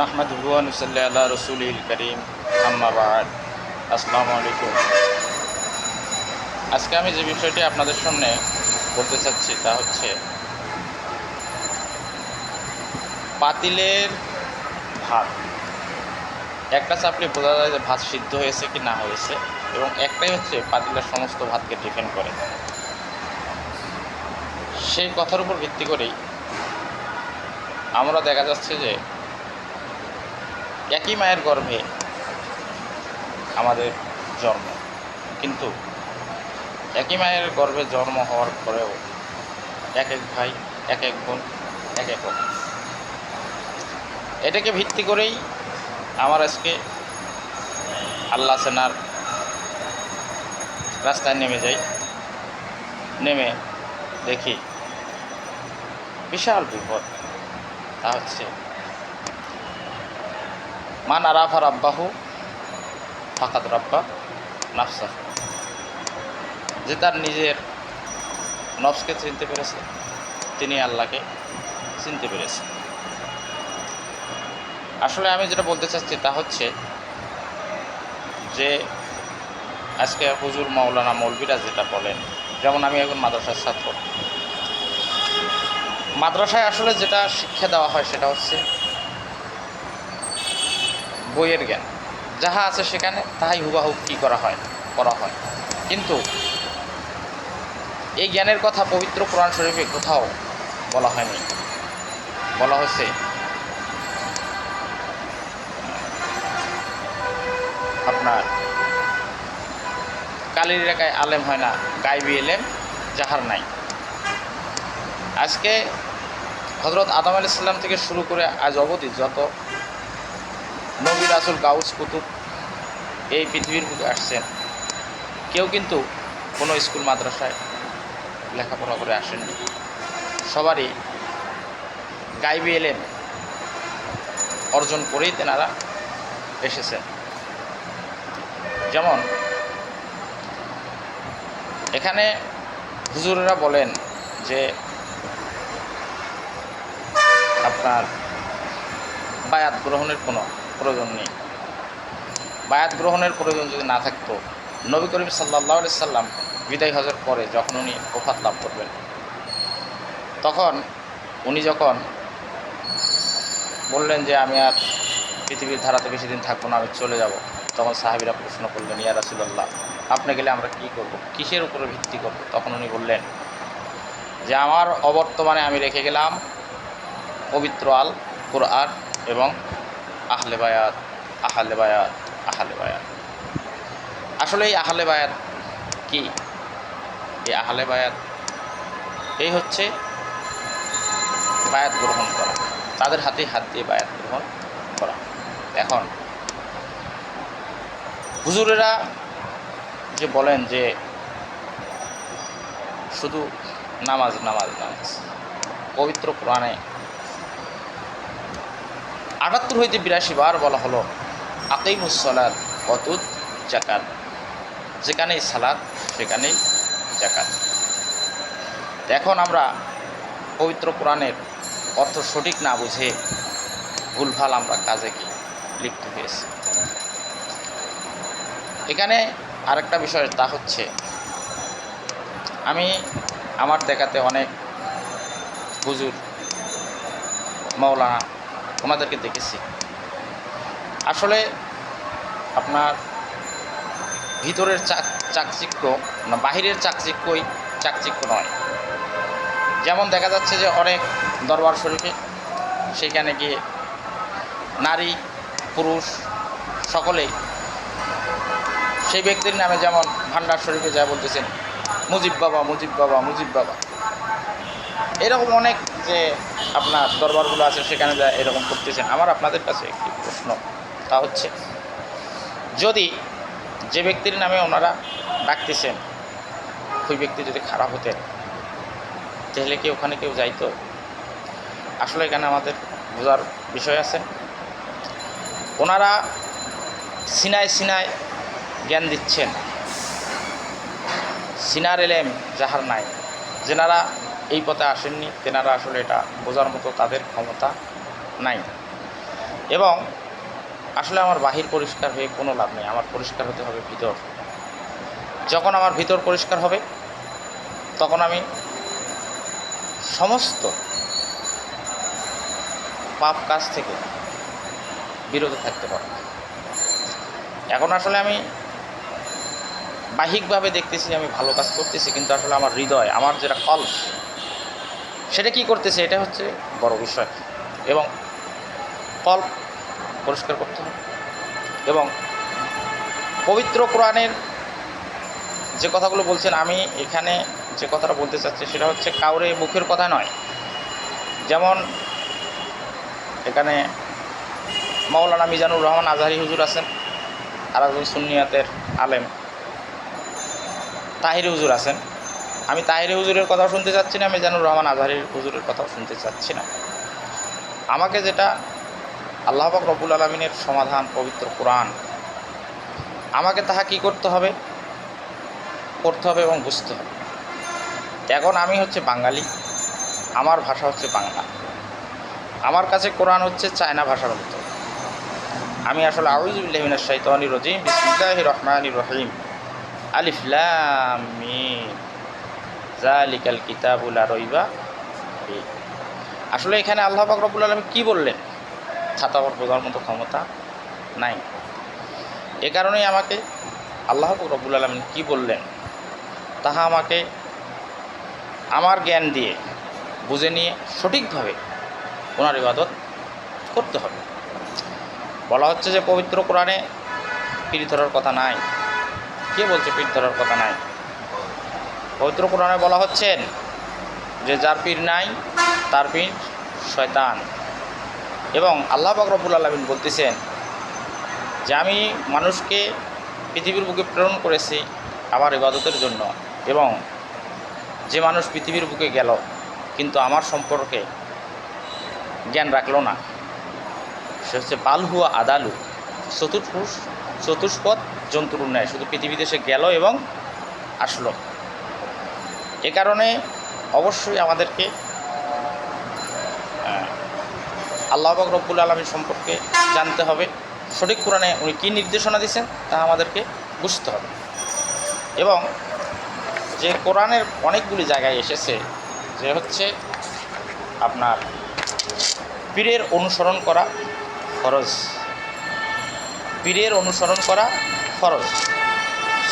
নাহমাদুয়ানুসাল্লাহ আল্লাহ রসুল করিম আম্মাবাদ আসসালামু আলাইকুম। আজকে আমি যে বিষয়টি আপনাদের সামনে বলতে চাচ্ছি তা হচ্ছে পাতিলের ভাত। একটা চাপলে বোঝা যায় যে ভাত সিদ্ধ হয়েছে কি না হয়েছে, এবং একটাই হচ্ছে পাতিলের সমস্ত ভাতকে ডিপেন্ড করে। সেই কথার উপর ভিত্তি করেই আমরা দেখা যাচ্ছে যে একই মায়ের গর্ভে আমাদের জন্ম। কিন্তু একই মায়ের গর্ভে জন্ম হওয়ার পরেও এক এক ভাই, এক এক বোন, এক এক এটাকে ভিত্তি করেই আমার আজকে আল্লাহ সেনার রাস্তায় নেমে যাই। নেমে দেখি বিশাল বিপদ। তা হচ্ছে মান আরাফা রাব্বাহু, ফাকাদ রাব্বা নাফসা যে তার নিজের নফসকে চিনতে পেরেছে, তিনি আল্লাহকে চিনতে পেরেছে। আসলে আমি যেটা বলতে চাচ্ছি তা হচ্ছে যে, আজকে হুজুর মাওলানা মৌলবীরা যেটা বলেন, যেমন আমি এখন মাদ্রাসার ছাত্র। মাদ্রাসায় আসলে যেটা শিক্ষা দেওয়া হয় সেটা হচ্ছে বইয়ের জ্ঞান। যাহা আছে সেখানে তাহাই হুবাহু কী করা হয় করা হয়। কিন্তু এই জ্ঞানের কথা পবিত্র কোরআন শরীফে কোথাও বলা হয়নি। বলা হয়েছে, আপনার কালির এলাকায় আলেম হয় না, গাইবি এলেম যাহার নাই। আজকে হজরত আদম আলি সাল্লাম থেকে শুরু করে আজ অবধি যত নবী রাসুল গাউস কুতুব এই পৃথিবীর বুকে আসছেন। কেউ কিন্তু কোনো স্কুল, মাদ্রাসায় লেখাপড়া করে আসেননি। সবারই গাইবি এলেম অর্জন করেই তেনারা এসেছেন। যেমন এখানে হুজুরেরা বলেন যে আপনার বায়াত গ্রহণের কোনো প্রয়োজন নেই। বায়াত গ্রহণের প্রয়োজন যদি না থাকতো, নবী করিম সাল্লাহ সাল্লাম বিদায় হজের পরে যখন উনি ওফাত লাভ করবেন, তখন উনি যখন বললেন যে, আমি আর পৃথিবীর ধারাতে বেশি দিন থাকব না, আমি চলে যাব। তখন সাহাবিরা প্রশ্ন করলেন, ইয়া রাসুল্লাহ আপনি গেলে আমরা কি করব? কিসের উপরে ভিত্তি করব? তখন উনি বললেন যে, আমার অবর্তমানে আমি রেখে গেলাম পবিত্র আল কোরআন এবং আহলে বায়াত আহলে বায়াত আহলে বায়াত। আসলে এই আহলে বায়াত কি? এই আহলে বায়াত, এই হচ্ছে বায়াত গ্রহণ করা। তাদের হাতে হাত দিয়ে বায়াত গ্রহণ করা। এখন, হুজুরেরা যে বলেন যে শুধু নামাজ নামাজ নামাজ, পবিত্র কোরআনে আটাত্তর হইতে বিরাশি বার বলা হলো আকিমুসলাদ অতুত জাকাত যেখানেই সালাদ সেখানেই জাকাত এখন আমরা পবিত্র কোরআনের অর্থ সঠিক না বুঝে ভুলভাল আমরা কাজে কি লিপ্ত হয়েছি। এখানে আরেকটা বিষয় তা হচ্ছে, আমি আমার দেখাতে অনেক হুজুর, মৌলানা ওনাদেরকে দেখেছি। আসলে আপনার ভিতরের চাক, চাকচিক্য, না, বাহিরের চাকচিক্যই চাকচিক্য নয়। যেমন দেখা যাচ্ছে যে অনেক দরবার শরীফে সেখানে গিয়ে নারী, পুরুষ সকলেই সেই ব্যক্তির নামে যেমন ভান্ডার শরীফে যা বলতেছেন, মুজিব বাবা মুজিব বাবা মুজিব বাবা। এরকম অনেক যে আপনার দরবারগুলো আছে, সেখানে যা এরকম করতেছেন। আমার আপনাদের কাছে একটি প্রশ্ন। তা হচ্ছে, যদি যে ব্যক্তির নামে ওনারা ডাকতেছেন, ওই ব্যক্তি যদি খারাপ হতেন তাহলে কি ওখানে কেউ যাইতো? আসলে এখানে আমাদের বোঝার বিষয় আছে। ওনারা সিনায় সিনায় জ্ঞান দিচ্ছেন। সিনার এলেম যাহার নাই। যেনারা এই পথে আসেননি। তেনারা আসলে এটা বোঝার মতো তাদের ক্ষমতা নাই। এবং আসলে আমার বাহির পরিষ্কার হয়ে কোনো লাভ নেই। আমার পরিষ্কার হতে হবে ভিতর। যখন আমার ভিতর পরিষ্কার হবে, তখন আমি সমস্ত পাপ কাজ থেকে বিরত থাকতে পারব। এখন আসলে আমি বাহিকভাবে দেখতেছি আমি ভালো কাজ করতেছি, কিন্তু আসলে আমার হৃদয়, আমার যেটা কলস সেটা কি করতেছে? এটা হচ্ছে বড় বিষয়। এবং কল্প পরিষ্কার করতে হবে। এবং পবিত্র কোরআনের যে কথাগুলো বলছেন, আমি এখানে যে কথাটা বলতে চাচ্ছি সেটা হচ্ছে কাউরে মুখের কথা নয়। যেমন এখানে মাওলানা মিজানুর রহমান আজহারি হুজুর আছেন, আর একজন সুন্নিয়াতের আলেম। তাহিরি হুজুর আছেন। আমি তাহিরি হুজুরের কথাও শুনতে চাচ্ছি না মিজানুর রহমান আজহারির হুজুরের কথাও শুনতে চাচ্ছি না। আমাকে যেটা আল্লাহ পাক রব্বুল আলমিনের সমাধান পবিত্র কোরআন, আমাকে তাহা কি করতে হবে? করতে হবে এবং বুঝতে হবে। এখন আমি হচ্ছে বাঙালি, আমার ভাষা হচ্ছে বাংলা। আমার কাছে কোরআন হচ্ছে চায়না ভাষার মতো। আমি আসলে আউজুবিল্লাহিমিনা শাইতানি রজিম বিসমিল্লাহ রহমান রহিম। আলিফ জালিকাল কিতাবুল রইবা। আসলে এখানে আল্লাহ পাক রব্বুল আলমী কী বললেন? ছাতাবর বোঝার মতো ক্ষমতা নাই। এ কারণেই আমাকে আল্লাহ পাক রব্বুল আলমিন কী বললেন? তাহা আমাকে আমার জ্ঞান দিয়ে বুঝে নিয়ে সঠিকভাবে ওনার ইবাদত করতে হবে। বলা হচ্ছে যে পবিত্র কোরআনে পিড়ি ধরার কথা নাই। কে বলছে পিঠ ধরার কথা নাই? পবিত্র কোরআনে বলা হচ্ছেন যে যার পীর নাই, তার পীর শয়তান। এবং আল্লাহ বাকরবুল আলমিন বলতেছেন যে আমি মানুষকে পৃথিবীর বুকে প্রেরণ করেছি আমার ইবাদতের জন্য এবং যে মানুষ পৃথিবীর বুকে গেল কিন্তু আমার সম্পর্কে জ্ঞান রাখল না। সে হচ্ছে বালহুয়া আদালু চতুর্পুষ চতুষ্পদ জন্তুর ন্যায়। শুধু পৃথিবীতে সে গেল এবং আসলো। এ কারণে অবশ্যই আমাদেরকে আল্লাহ রব্বুল আলমী সম্পর্কে জানতে হবে। সঠিক কোরআনে উনি কী নির্দেশনা দিয়েছেন তা আমাদেরকে বুঝতে হবে। এবং যে কোরআনের অনেকগুলি জায়গায় এসেছে, যে হচ্ছে আপনার পীরের অনুসরণ করা ফরজ। পীরের অনুসরণ করা ফরজ।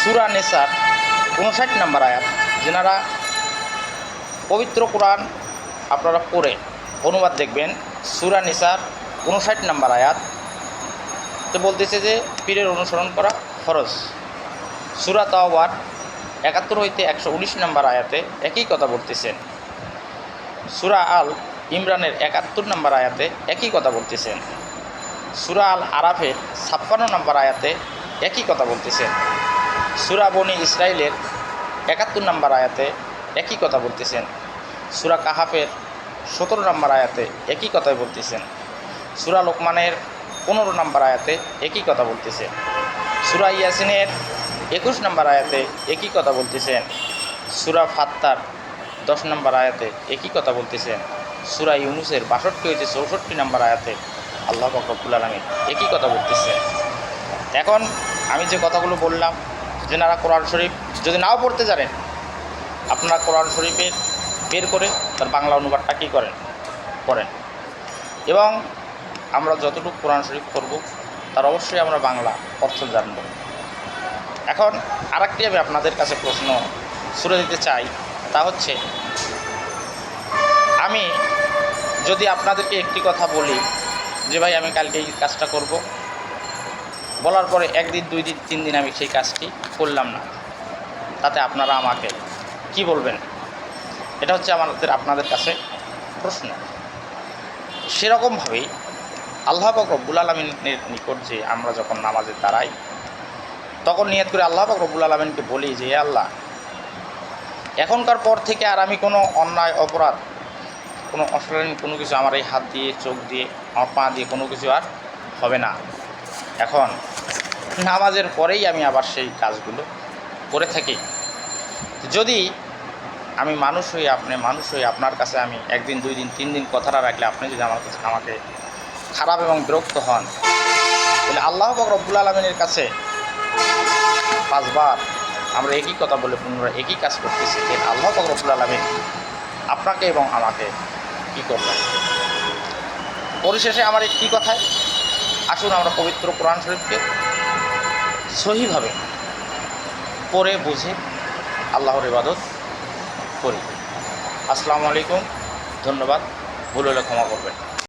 সুরা নেসার উনষাট নম্বর আয়াত। যেনারা পবিত্র কোরআন আপনারা পড়ে, অনুবাদ দেখবেন, সুরা নিসার উনষাট নম্বর আয়াত, তো বলতেছে যে পীরের অনুসরণ করা ফরজ। সুরা তাওবার একাত্তর হইতে একশো উনিশ নম্বর আয়াতে একই কথা বলতেছেন সুরা আল ইমরানের একাত্তর নম্বর আয়াতে একই কথা বলতেছেন সুরা আল আরাফের ছাপ্পান্ন নম্বর আয়াতে একই কথা বলতেছেন সুরা বনি ইসরায়েলের একাত্তর নম্বর আয়াতে একই কথা বলতেছেন। সুরা কাহাফের সতেরো নম্বর আয়াতে একই কথাই বলতেছেন। সুরা লোকমানের পনেরো নম্বর আয়াতে একই কথা বলতেছেন। সুরা ইয়াসিনের একুশ নম্বর আয়াতে একই কথা বলতেছেন। সুরা ফাত্তার দশ নম্বর আয়াতে একই কথা বলতেছেন। সুরা ইউনুসের বাষট্টি হইতে চৌষট্টি নম্বর আয়াতে আল্লাহ ফকরবুল আলমী একই কথা বলতেছেন। এখন আমি যে কথাগুলো বললাম যেনারা কোরআন শরীফ যদি নাও পড়তে জানেন, আপনারা কোরআন শরীফের বের করে তার বাংলা অনুবাদটা কী করেন? করেন এবং আমরা যতটুকু কোরআন শরীফ করব তার অবশ্যই আমরা বাংলা অর্থ জানব। এখন আরেকটি আমি আপনাদের কাছে প্রশ্ন ছুড়ে দিতে চাই, তা হচ্ছে, আমি যদি আপনাদেরকে একটি কথা বলি, যে ভাই আমি কালকে এই কাজটা করব, বলার পরে একদিন, দুই দিন, তিন দিন আমি সেই কাজটি করলাম না। তাতে আপনারা আমাকে কি বলবেন? এটা হচ্ছে আমাদের, আপনাদের কাছে প্রশ্ন। সেরকমভাবেই আল্লাহ পাক রব্বুল আলমিনের নিকট যে আমরা যখন নামাজে দাঁড়াই, তখন নিয়ত করে আল্লাহ পাক রব্বুল আলমিনকে বলি যে "হে আল্লাহ, এখনকার পর থেকে আর আমি কোনো অন্যায়, অপরাধ, কোনো অশ্লীল কোনো কিছু আমার এই হাত দিয়ে, চোখ দিয়ে, আমার পা দিয়ে কোনো কিছু আর হবে না। এখন নামাজের পরেই আমি আবার সেই কাজগুলো করে থাকি। যদি আমি মানুষ হয়ে আপনি মানুষ হয়ে আপনার কাছে আমি একদিন, দুই দিন, তিন দিন কথাটা রাখলে আপনি যদি আমার কাছে আমাকে খারাপ এবং বিরক্ত হন, তাহলে আল্লাহ পাক রব্বুল আলমিনের কাছে পাঁচবার আমরা একই কথা বলে পুনরায় একই কাজ করতেছি যে আল্লাহ পাক রব্বুল আলমিন আপনাকে এবং আমাকে কী করবেন? পরিশেষে আমার একটি কথায় আসুন, আমরা পবিত্র কোরআন শরীফকে সহিভাবে পরে বুঝে আল্লাহর ইবাদত করি। আসসালামু আলাইকুম। ধন্যবাদ। ভুল হলে ক্ষমা করবেন।